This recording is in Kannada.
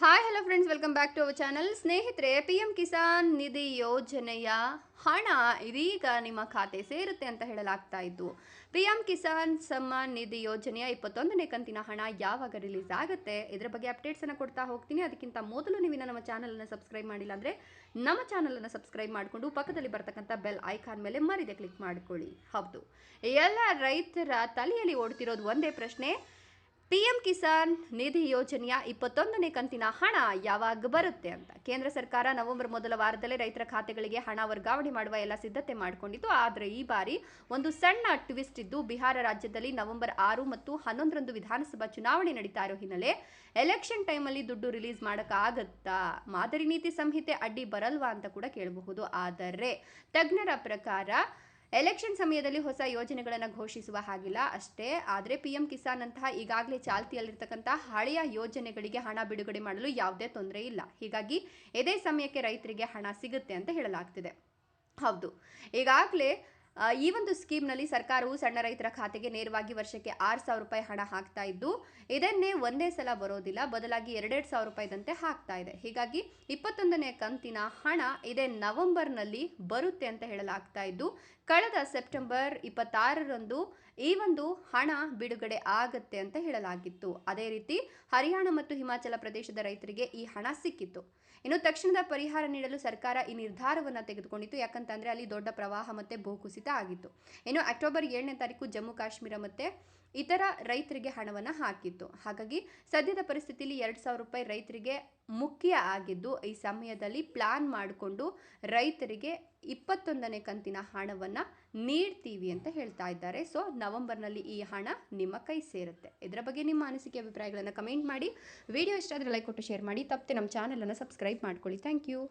Hi hello friends welcome back to our channel ಸ್ನೇಹಿತರೆ ಪಿ ಎಂ ಕಿಸಾನ್ ನಿಧಿ ಯೋಜನೆಯ ಹಣ ಇದೀಗ ನಿಮ್ಮ ಖಾತೆ ಸೇರುತ್ತೆ ಅಂತ ಹೇಳಲಾಗ್ತಾ ಇದ್ದು. ಪಿ ಎಂ ಕಿಸಾನ್ ಸಮ್ಮಾನ್ ನಿಧಿ ಯೋಜನೆಯ ಇಪ್ಪತ್ತೊಂದನೇ ಕಂತಿನ ಹಣ ಯಾವಾಗ ರಿಲೀಸ್ ಆಗುತ್ತೆ? ಇದರ ಬಗ್ಗೆ ಅಪ್ಡೇಟ್ಸನ್ನು ಕೊಡ್ತಾ ಹೋಗ್ತೀನಿ. ಅದಕ್ಕಿಂತ ಮೊದಲು ನೀವು ನಮ್ಮ ಚಾನಲನ್ನು ಸಬ್ಸ್ಕ್ರೈಬ್ ಮಾಡಿಲ್ಲ ಅಂದರೆ ನಮ್ಮ ಚಾನಲನ್ನು ಸಬ್ಸ್ಕ್ರೈಬ್ ಮಾಡಿಕೊಂಡು ಪಕ್ಕದಲ್ಲಿ ಬರ್ತಕ್ಕಂಥ ಬೆಲ್ ಐಕಾನ್ ಮೇಲೆ ಮರಿದೆ ಕ್ಲಿಕ್ ಮಾಡ್ಕೊಳ್ಳಿ. ಹೌದು. ಎಲ್ಲ ರೈತರ ತಲೆಯಲ್ಲಿ ಓಡ್ತಿರೋದು ಒಂದೇ ಪ್ರಶ್ನೆ. ಪಿ ಎಂ ಕಿಸಾನ್ ನಿಧಿ ಯೋಜನೆಯ ಇಪ್ಪತ್ತೊಂದನೇ ಕಂತಿನ ಹಣ ಯಾವಾಗ ಬರುತ್ತೆ ಅಂತ. ಕೇಂದ್ರ ಸರ್ಕಾರ ನವೆಂಬರ್ ಮೊದಲ ವಾರದಲ್ಲೇ ರೈತರ ಖಾತೆಗಳಿಗೆ ಹಣ ವರ್ಗಾವಣೆ ಮಾಡುವ ಎಲ್ಲ ಸಿದ್ಧತೆ ಮಾಡಿಕೊಂಡಿತ್ತು. ಆದರೆ ಈ ಬಾರಿ ಒಂದು ಸಣ್ಣ ಟ್ವಿಸ್ಟ್ ಇದ್ದು, ಬಿಹಾರ ರಾಜ್ಯದಲ್ಲಿ ನವೆಂಬರ್ ಆರು ಮತ್ತು ಹನ್ನೊಂದರಂದು ವಿಧಾನಸಭಾ ಚುನಾವಣೆ ನಡೀತಾ ಇರೋ ಹಿನ್ನೆಲೆ ಎಲೆಕ್ಷನ್ ಟೈಮಲ್ಲಿ ದುಡ್ಡು ರಿಲೀಸ್ ಮಾಡೋಕ್ಕಾಗತ್ತಾ ಮಾದರಿ ನೀತಿ ಸಂಹಿತೆ ಅಡ್ಡಿ ಬರಲ್ವಾ ಅಂತ ಕೂಡ ಕೇಳಬಹುದು. ಆದರೆ ತಜ್ಞರ ಪ್ರಕಾರ ಎಲೆಕ್ಷನ್ ಸಮಯದಲ್ಲಿ ಹೊಸ ಯೋಜನೆಗಳನ್ನು ಘೋಷಿಸುವ ಹಾಗಿಲ್ಲ ಅಷ್ಟೇ, ಆದರೆ ಪಿ ಎಂ ಕಿಸಾನ್ ಅಂತಹ ಈಗಾಗಲೇ ಚಾಲ್ತಿಯಲ್ಲಿರ್ತಕ್ಕಂಥ ಹಳೆಯ ಯೋಜನೆಗಳಿಗೆ ಹಣ ಬಿಡುಗಡೆ ಮಾಡಲು ಯಾವುದೇ ತೊಂದರೆ ಇಲ್ಲ. ಹೀಗಾಗಿ ಇದೇ ಸಮಯಕ್ಕೆ ರೈತರಿಗೆ ಹಣ ಸಿಗುತ್ತೆ ಅಂತ ಹೇಳಲಾಗ್ತಿದೆ. ಹೌದು. ಈಗಾಗಲೇ ಈ ಒಂದು ಸ್ಕೀಮ್ನಲ್ಲಿ ಸರ್ಕಾರವು ಸಣ್ಣ ರೈತರ ಖಾತೆಗೆ ನೇರವಾಗಿ ವರ್ಷಕ್ಕೆ ಆರು ಸಾವಿರ ರೂಪಾಯಿ ಹಣ ಹಾಕ್ತಾ ಇದ್ದು, ಇದನ್ನೇ ಒಂದೇ ಸಲ ಬರೋದಿಲ್ಲ, ಬದಲಾಗಿ ಎರಡೆರಡು ಸಾವಿರ ರೂಪಾಯಿದಂತೆ ಹಾಕ್ತಾ ಇದೆ. ಹೀಗಾಗಿ ಇಪ್ಪತ್ತೊಂದನೇ ಕಂತಿನ ಹಣ ಇದೇ ನವೆಂಬರ್ನಲ್ಲಿ ಬರುತ್ತೆ ಅಂತ ಹೇಳಲಾಗ್ತಾ ಇದ್ದು, ಕಳೆದ ಸೆಪ್ಟೆಂಬರ್ ಇಪ್ಪತ್ತಾರರಂದು ಈ ಒಂದು ಹಣ ಬಿಡುಗಡೆ ಆಗತ್ತೆ ಅಂತ ಹೇಳಲಾಗಿತ್ತು. ಅದೇ ರೀತಿ ಹರಿಯಾಣ ಮತ್ತು ಹಿಮಾಚಲ ಪ್ರದೇಶದ ರೈತರಿಗೆ ಈ ಹಣ ಸಿಕ್ಕಿತ್ತು. ಇನ್ನು ತಕ್ಷಣದ ಪರಿಹಾರ ನೀಡಲು ಸರ್ಕಾರ ಈ ನಿರ್ಧಾರವನ್ನು ತೆಗೆದುಕೊಂಡಿತ್ತು. ಯಾಕಂತಂದ್ರೆ ಅಲ್ಲಿ ದೊಡ್ಡ ಪ್ರವಾಹ ಮತ್ತೆ ಭೂಕುಸಿತ ಆಗಿತ್ತು. ಏನು ಅಕ್ಟೋಬರ್ ಏಳನೇ ತಾರೀಕು ಜಮ್ಮು ಕಾಶ್ಮೀರ ಮತ್ತೆ ಇತರ ರೈತರಿಗೆ ಹಣವನ್ನು ಹಾಕಿತ್ತು. ಹಾಗಾಗಿ ಸದ್ಯದ ಪರಿಸ್ಥಿತಿಯಲ್ಲಿ ಎರಡು ಸಾವಿರ ರೂಪಾಯಿ ರೈತರಿಗೆ ಮುಖ್ಯ ಆಗಿದ್ದು, ಈ ಸಮಯದಲ್ಲಿ ಪ್ಲಾನ್ ಮಾಡಿಕೊಂಡು ರೈತರಿಗೆ ಇಪ್ಪತ್ತೊಂದನೇ ಕಂತಿನ ಹಣವನ್ನು ನೀಡ್ತೀವಿ ಅಂತ ಹೇಳ್ತಾ ಇದ್ದಾರೆ. ಸೊ ನವೆಂಬರ್ನಲ್ಲಿ ಈ ಹಣ ನಿಮ್ಮ ಕೈ ಸೇರುತ್ತೆ. ಇದರ ಬಗ್ಗೆ ನಿಮ್ಮ ಅನಿಸಿಕೆ, ಅಭಿಪ್ರಾಯಗಳನ್ನು ಕಮೆಂಟ್ ಮಾಡಿ. ವಿಡಿಯೋ ಇಷ್ಟ ಆದರೆ ಲೈಕ್ ಕೊಟ್ಟು ಶೇರ್ ಮಾಡಿ. ತಪ್ಪದೆ ನಮ್ಮ ಚಾನಲನ್ನು ಸಬ್ಸ್ಕ್ರೈಬ್ ಮಾಡ್ಕೊಳ್ಳಿ. Thank you